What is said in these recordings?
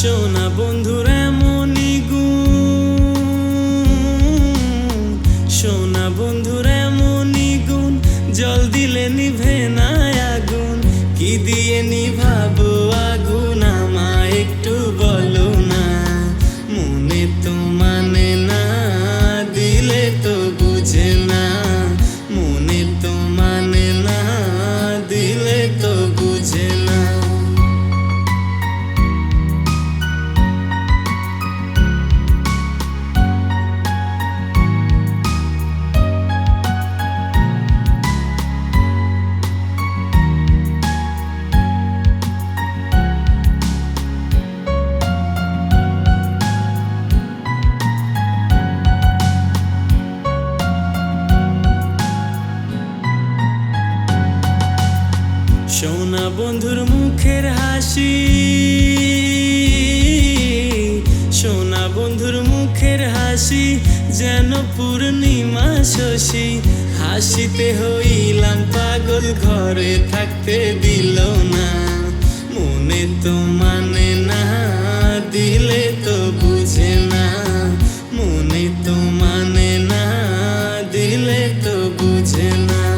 সোনা বন্ধুর এমনই গুণ সোনা বন্ধুর এমনই গুণ, জল দিলে নিভে না আগুন, কি দিয়ে নিভাবো? সোনা বন্ধুর মুখের হাসি। সোনা বন্ধুর মুখের হাসি, যেন পূর্ণিমা শশী। হাসিতে হইলাম পাগল, ঘরে থাকতে দিল না। মনে তো মানে না, দিলে তো বুঝে না। মনে তো মানে না, দিলে তো বুঝে না।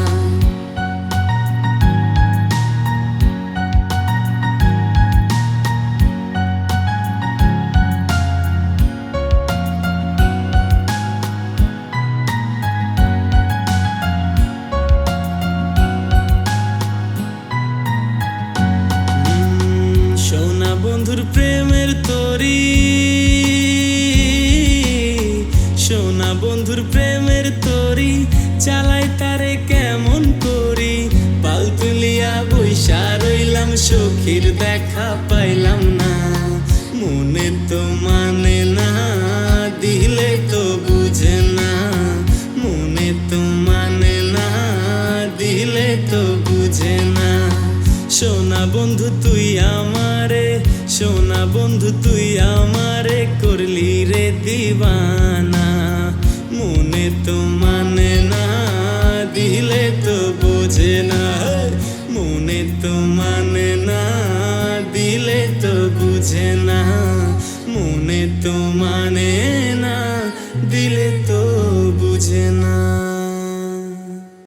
বন্ধুর প্রেমের তরি। সোনা বন্ধুর প্রেমের তরি, চালাই তারে কেমন করি। পাল তুলিয়া বৈশা রইলাম, সখীর দেখা পাইলাম না। মনে তো মানে না, দিলে তো বুঝে না। মনে তো মানে না, দিলে তো বুঝে না। সোনা বন্ধু, তুই আমারে সোনা বন্ধু তুই আমারে করলি রে দিবানা